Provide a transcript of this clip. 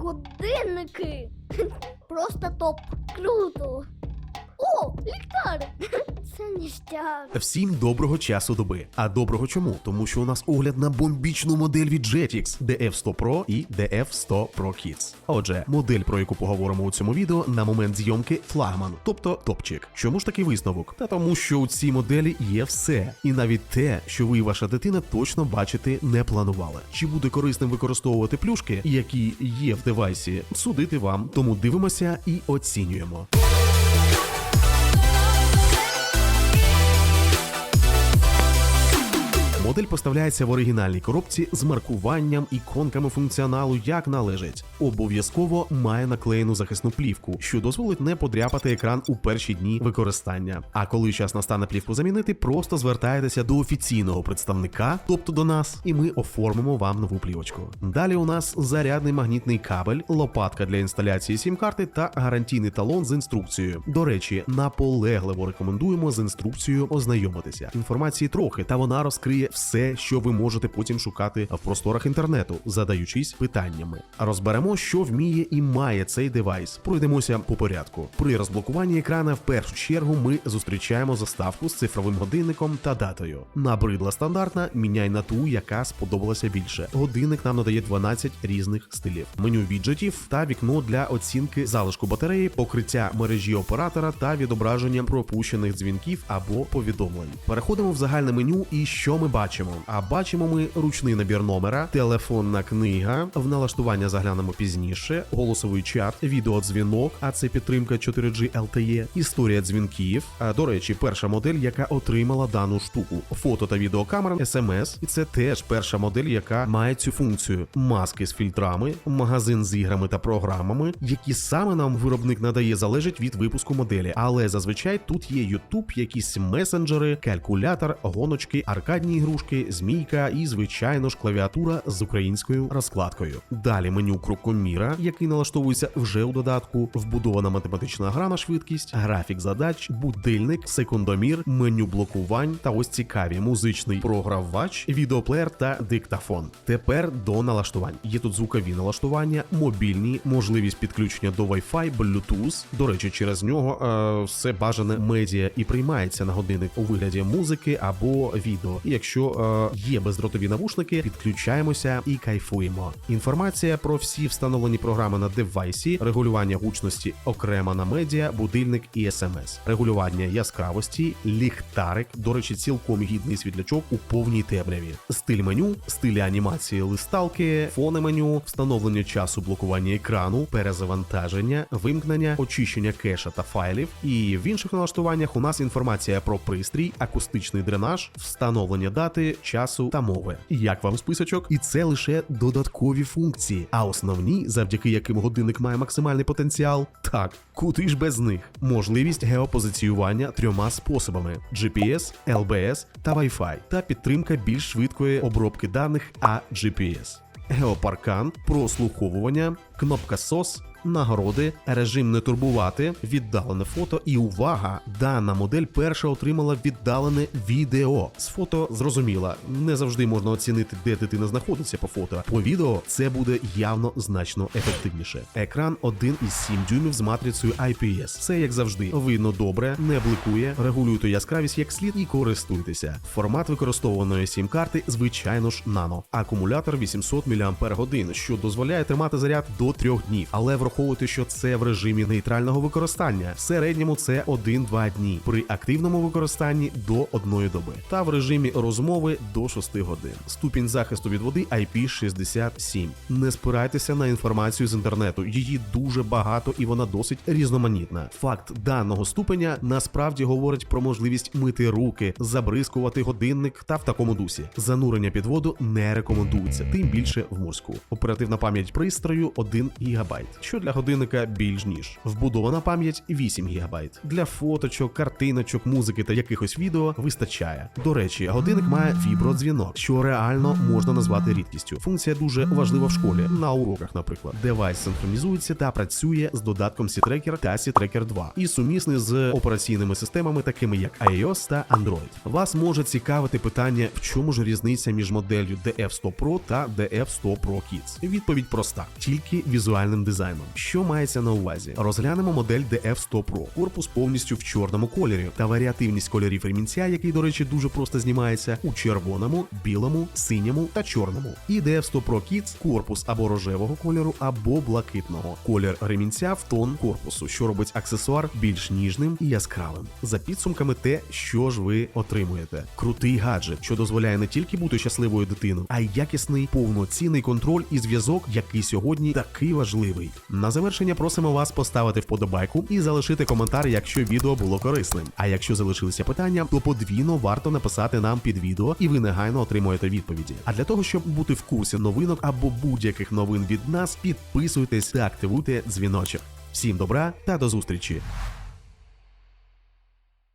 годинники. Просто топ. Круто. О. Це ніштяк. Всім доброго часу доби. А доброго чому? Тому що у нас огляд на бомбічну модель від Jetix DF100 Pro і DF100 Pro Kids. Отже, модель, про яку поговоримо у цьому відео, на момент зйомки флагман, тобто топчик. Чому ж такий висновок? Та тому, що у цій моделі є все, і навіть те, що ви і ваша дитина точно бачити не планували. Чи буде корисним використовувати плюшки, які є в девайсі, судити вам. Тому дивимося і оцінюємо. Модель поставляється в оригінальній коробці з маркуванням, іконками функціоналу, як належить. Обов'язково має наклеєну захисну плівку, що дозволить не подряпати екран у перші дні використання. А коли час настане плівку замінити, просто звертаєтеся до офіційного представника, тобто до нас, і ми оформимо вам нову плівочку. Далі у нас зарядний магнітний кабель, лопатка для інсталяції сім-карти та гарантійний талон з інструкцією. До речі, наполегливо рекомендуємо з інструкцією ознайомитися. Інформації трохи, та вона розкриє що ви можете потім шукати в просторах інтернету, задаючись питаннями. Розберемо, що вміє і має цей девайс. Пройдемося по порядку. При розблокуванні екрана в першу чергу ми зустрічаємо заставку з цифровим годинником та датою. Набридла стандартна, міняй на ту, яка сподобалася більше. Годинник нам надає 12 різних стилів, меню віджитів та вікно для оцінки залишку батареї, покриття мережі оператора та відображення пропущених дзвінків або повідомлень. Переходимо в загальне меню і що ми бачимо? А бачимо ми ручний набір номера, телефонна книга. В налаштування заглянемо пізніше, голосовий чат, відеодзвінок, а це підтримка 4G LTE, історія дзвінків. А до речі, перша модель, яка отримала дану штуку, фото та відеокамера, SMS, і це теж перша модель, яка має цю функцію. Маски з фільтрами, магазин з іграми та програмами, які саме нам виробник надає, залежить від випуску моделі. Але зазвичай тут є YouTube, якісь месенджери, калькулятор, гоночки, аркадні ігрушки, змійка і, звичайно ж, клавіатура з українською розкладкою. Далі меню крокоміра, який налаштовується вже у додатку, вбудована математична гра на швидкість, графік задач, будильник, секундомір, меню блокувань та ось цікаві музичний програвач, відеоплеєр та диктофон. Тепер до налаштувань. Є тут звукові налаштування, мобільні, можливість підключення до Wi-Fi, Bluetooth. До речі, через нього е, все бажане медіа і приймається на годинник у вигляді музики або відео. Якщо е, є бездротові навушники, підключаємося і кайфуємо. Інформація про всі встановлені програми на девайсі, регулювання гучності окремо на медіа, будильник і смс, регулювання яскравості, ліхтарик. До речі, цілком гідний світлячок у повній темряві. Стиль меню, стилі анімації листалки, фони меню, встановлення часу блокування екрану, перезавантаження, вимкнення, очищення кеша та файлів. І в інших налаштуваннях у нас інформація про пристрій, акустичний дренаж, встановлення дати, часу та мови. Як вам списочок? І це лише додаткові функції, а основні, завдяки яким годинник має максимальний потенціал. Так, куди ж без них? Можливість геопозиціювання трьома способами: GPS, LBS та Wi-Fi, та підтримка більш швидкої обробки даних AGPS. Геопаркан, прослуховування, кнопка SOS, нагороди, режим не турбувати, віддалене фото і увага! Дана модель перша отримала віддалене відео. З фото зрозуміла, не завжди можна оцінити, де дитина знаходиться по фото. По відео це буде явно значно ефективніше. Екран 1,7 дюймів з матрицею IPS. Все як завжди, видно добре, не бликує, регулюйте яскравість як слід і користуйтеся. Формат використовуваної сім-карти, звичайно ж, нано. Акумулятор 800 мАч, що дозволяє тримати заряд до 3 днів, але враховуйте, що це в режимі нейтрального використання. В середньому це 1-2 дні, при активному використанні до 1 доби, та в режимі розмови до 6 годин. Ступінь захисту від води IP67. Не спирайтеся на інформацію з інтернету, її дуже багато і вона досить різноманітна. Факт даного ступеня насправді говорить про можливість мити руки, забризкувати годинник та в такому дусі. Занурення під воду не рекомендується, тим більше в морську. Оперативна пам'ять пристрою 1 ГБ, що для годинника більш ніж. Вбудована пам'ять 8 ГБ. Для фоточок, картиночок, музики та якихось відео вистачає. До речі, годинник має вібродзвінок, що реально можна назвати рідкістю. Функція дуже важлива в школі, на уроках, наприклад. Девайс синхронізується та працює з додатком C-Tracker та C-Tracker 2 і сумісний з операційними системами, такими як iOS та Android. Вас може цікавити питання, в чому ж різниця між моделлю DF100 Pro та DF100 Pro Kids. Відповідь проста: тільки візуальним дизайном. Що мається на увазі? Розглянемо модель DF100 Pro. Корпус повністю в чорному кольорі та варіативність кольорів ремінця, який, до речі, дуже просто знімається у червоному, білому, синьому та чорному. І DF100 Pro Kids – корпус або рожевого кольору, або блакитного. Колір ремінця в тон корпусу, що робить аксесуар більш ніжним і яскравим. За підсумками, те, що ж ви отримуєте. Крутий гаджет, що дозволяє не тільки бути щасливою дитиною, а й якісний повноцінний контроль і зв'язок, який сьогодні такий важливий. На завершення просимо вас поставити вподобайку і залишити коментар, якщо відео було корисним. А якщо залишилися питання, то подвійно варто написати нам під відео, і ви негайно отримуєте відповіді. А для того, щоб бути в курсі новинок або будь-яких новин від нас, підписуйтесь та активуйте дзвіночок. Всім добра та до зустрічі!